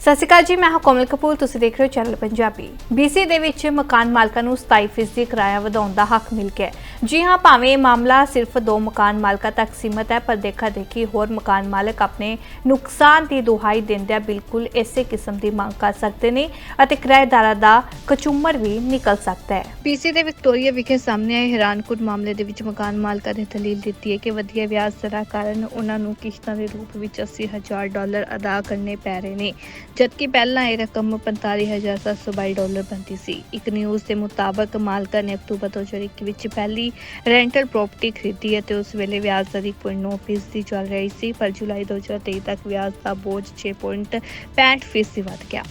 ਸਤਿ ਸ਼੍ਰੀ ਅਕਾਲ ਜੀ, ਮੈਂ ਹਾਂ ਕੋਮਲ ਕਪੂਰ, ਤੁਸੀਂ ਦੇਖ ਰਹੇ ਹੋ ਚੈਨਲ ਪੰਜਾਬੀ BC ਦੇ ਵਿੱਚ ਮਕਾਨ ਮਾਲਕਾਂ ਨੂੰ 27% ਕਿਰਾਇਆ ਵਧਾਉਣ ਦਾ ਹੱਕ ਮਿਲ ਗਿਆ ਹੈ। ਜੀ ਹਾਂ, ਭਾਵੇਂ ਇਹ ਮਾਮਲਾ ਸਿਰਫ ਦੋ ਮਕਾਨ ਮਾਲਕਾਂ ਤੱਕ ਸੀਮਤ ਹੈ, ਪਰ ਦੇਖਾ ਦੇਖੀ ਹੋਰ ਮਕਾਨ ਮਾਲਕ ਆਪਣੇ ਨੁਕਸਾਨ ਦੀ ਦੁਹਾਈ ਦਿੰਦਿਆਂ ਬਿਲਕੁਲ ਇਸੇ ਕਿਸਮ ਦੀ ਮੰਗ ਕਰ ਸਕਦੇ ਨੇ ਅਤੇ ਕਿਰਾਏਦਾਰਾਂ ਦਾ ਕਚੂਮਰ ਵੀ ਨਿਕਲ ਸਕਦਾ ਹੈ। BC ਦੇ ਵਿਕਟੋਰੀਆ ਵਿਖੇ ਸਾਹਮਣੇ ਆਏ ਹੈਰਾਨਕੁਨ ਮਾਮਲੇ ਦੇ ਵਿੱਚ ਮਕਾਨ ਮਾਲਕਾਂ ਨੇ ਦਲੀਲ ਦਿੱਤੀ ਹੈ ਕਿ ਵਧੀਆ ਵਿਆਜ ਦਰਾਂ ਕਾਰਨ ਉਹਨਾਂ ਨੂੰ ਕਿਸ਼ਤਾਂ ਦੇ ਰੂਪ ਵਿੱਚ 80000 ਡਾਲਰ ਅਦਾ ਕਰਨੇ ਪੈ ਰਹੇ ਨੇ, ਜਦਕਿ ਪਹਿਲਾਂ ਇਹ ਰਕਮ 45722 ਡਾਲਰ ਬਣਦੀ ਸੀ। ਇੱਕ ਨਿਊਜ਼ ਦੇ ਮੁਤਾਬਕ ਮਾਲਕਾਂ ਨੇ ਅਕਤੂਬਰ 2021 ਵਿੱਚ ਪਹਿਲੀ ਰੈਂਟਲ ਪ੍ਰਾਪਰਟੀ ਖਰੀਦੀ ਅਤੇ ਉਸ ਵੇਲੇ ਵਿਆਜ ਦਰ 1.9% ਫੀਸਦੀ ਚੱਲ ਰਹੀ ਸੀ, ਪਰ ਜੁਲਾਈ 2023 ਤੱਕ ਵਿਆਜ ਦਾ ਬੋਝ 6.65% ਫੀਸਦੀ ਵੱਧ ਗਿਆ।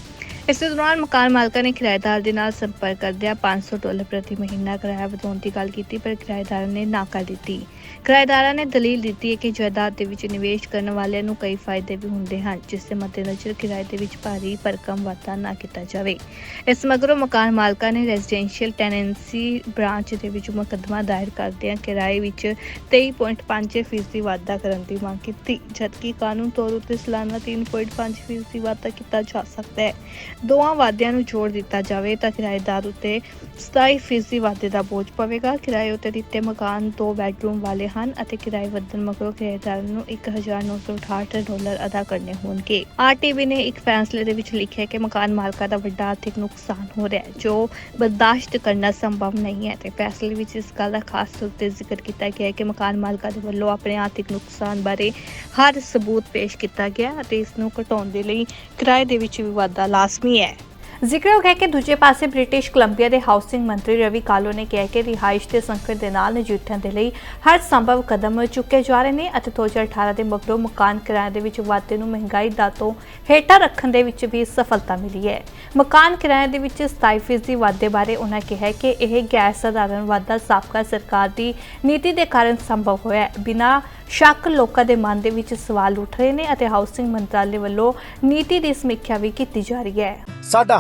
ਇਸੇ ਦੌਰਾਨ ਮਕਾਨ ਮਾਲਕਾਂ ਨੇ ਕਿਰਾਏਦਾਰ ਦੇ ਨਾਲ ਸੰਪਰਕ ਕਰਦਿਆਂ 500 ਡਾਲਰ ਪ੍ਰਤੀ ਮਹੀਨਾ ਕਿਰਾਇਆ ਵਧਾਉਣ ਦੀ ਗੱਲ ਕੀਤੀ, ਪਰ ਕਿਰਾਏਦਾਰ ਨੇ ਨਾ ਕਰ ਦਿੱਤੀ। ਕਿਰਾਏਦਾਰਾਂ ਨੇ ਦਲੀਲ ਦਿੱਤੀ ਹੈ ਕਿ ਜਾਇਦਾਦ ਦੇ ਵਿੱਚ ਨਿਵੇਸ਼ ਕਰਨ ਵਾਲਿਆਂ ਨੂੰ ਕਈ ਫਾਇਦੇ ਵੀ ਹੁੰਦੇ ਹਨ, ਜਿਸ ਦੇ ਮੱਦੇਨਜ਼ਰ ਕਿਰਾਏ ਦੇ ਵਿੱਚ ਭਾਰੀ ਭਰਕਮ ਵਾਧਾ ਨਾ ਕੀਤਾ ਜਾਵੇ। ਇਸ ਮਗਰੋਂ ਮਕਾਨ ਮਾਲਕਾਂ ਨੇ ਰੈਜ਼ੀਡੈਂਸ਼ੀਅਲ ਟੈਨੈਂਸੀ ਬ੍ਰਾਂਚ ਦੇ ਵਿੱਚ ਮੁਕੱਦਮਾ ਦਾਇਰ ਕਰਦਿਆਂ ਕਿਰਾਏ ਵਿੱਚ 23.5% ਫੀਸਦੀ ਵਾਧਾ ਕਰਨ ਦੀ ਮੰਗ ਕੀਤੀ, ਜਦਕਿ ਕਾਨੂੰਨ ਤੌਰ ਉੱਤੇ ਸਾਲਾਨਾ 3.5% ਫੀਸਦੀ ਵਾਧਾ ਕੀਤਾ ਜਾ ਸਕਦਾ ਹੈ। ਦੋਵਾਂ ਵਾਅਦਿਆਂ ਨੂੰ ਜੋੜ ਦਿੱਤਾ ਜਾਵੇ ਤਾਂ ਕਿਰਾਏਦਾਰ ਉੱਤੇ 27% ਫੀਸਦੀ ਵਾਧੇ ਦਾ ਬੋਝ ਪਵੇਗਾ। ਕਿਰਾਏ ਉੱਤੇ ਦਿੱਤੇ ਮਕਾਨ ਦੋ ਬੈਡਰੂਮ ਵਾਲੇ ਹਨ ਅਤੇ ਕਿਰਾਏ ਵਧਣ ਮਗਰੋਂ ਕਿਰਾਏਦਾਰ ਨੂੰ 1968 ਡਾਲਰ ਅਦਾ ਕਰਨੇ ਹੋਣਗੇ। ਆਰਟੀਵੀ ਨੇ ਇੱਕ ਫੈਸਲੇ ਦੇ ਵਿੱਚ ਲਿਖਿਆ ਕਿ ਮਕਾਨ ਮਾਲਕਾਂ ਦਾ ਵੱਡਾ ਆਰਥਿਕ ਨੁਕਸਾਨ ਹੋ ਰਿਹਾ ਹੈ, ਜੋ ਬਰਦਾਸ਼ਤ ਕਰਨਾ ਸੰਭਵ ਨਹੀਂ ਹੈ ਤੇ ਫੈਸਲੇ ਵਿੱਚ ਇਸ ਗੱਲ ਦਾ ਖਾਸ ਤੌਰ ਤੇ ਜ਼ਿਕਰ ਕੀਤਾ ਗਿਆ ਹੈ ਕਿ ਮਕਾਨ ਮਾਲਕਾਂ ਦੇ ਵੱਲੋਂ ਆਪਣੇ ਆਰਥਿਕ ਨੁਕਸਾਨ ਬਾਰੇ ਹਰ ਸਬੂਤ ਪੇਸ਼ ਕੀਤਾ ਗਿਆ ਅਤੇ ਇਸ ਨੂੰ ਘਟਾਉਣ ਦੇ ਲਈ ਕਿਰਾਏ ਦੇ ਵਿੱਚ ਵੀ ਵਾਧਾ ਲਾਜ਼ਮੀ ਹੈ ਜ਼ਿਕਰਯੋਗ ਹੈ ਕਿ ਦੂਜੇ ਪਾਸੇ ਬ੍ਰਿਟਿਸ਼ ਕੋਲੰਬੀਆ ਦੇ ਹਾਊਸਿੰਗ ਮੰਤਰੀ ਰਵੀ ਕਾਲੋ ਨੇ ਕਿਹਾ ਕਿ ਰਿਹਾਇਸ਼ ਦੇ ਸੰਕਟ ਦੇ ਨਾਲ ਨਜਿੱਠਣ ਦੇ ਲਈ ਹਰ ਸੰਭਵ ਕਦਮ ਚੁੱਕੇ ਜਾ ਰਹੇ ਨੇ ਅਤੇ 2018 ਦੇ ਮਗਰੋਂ ਮਕਾਨ ਕਿਰਾਏ ਦੇ ਵਿੱਚ ਵਾਧੇ ਨੂੰ ਮਹਿੰਗਾਈ ਦਾ ਤੋਂ ਹੇਠਾਂ ਰੱਖਣ ਦੇ ਵਿੱਚ ਵੀ ਸਫਲਤਾ ਮਿਲੀ ਹੈ। ਮਕਾਨ ਕਿਰਾਏ ਦੇ ਵਿੱਚ 27% ਦੀ ਵਾਧੇ ਬਾਰੇ ਉਹਨਾਂ ਕਿਹਾ ਕਿ ਇਹ ਗੈਰ ਸਧਾਰਨ ਵਾਧਾ ਸਾਬਕਾ ਸਰਕਾਰ ਦੀ ਨੀਤੀ ਦੇ ਕਾਰਨ ਸੰਭਵ ਹੋਇਆ ਹੈ। ਬਿਨਾਂ ਸ਼ੱਕ ਲੋਕਾਂ ਦੇ ਮਨ ਦੇ ਵਿੱਚ ਸਵਾਲ ਉੱਠ ਰਹੇ ਨੇ ਅਤੇ ਹਾਊਸਿੰਗ ਮੰਤਰਾਲੇ ਵੱਲੋਂ ਨੀਤੀ ਦੀ ਸਮੀਖਿਆ ਵੀ ਕੀਤੀ ਜਾ ਰਹੀ ਹੈ। ਸਾਡਾ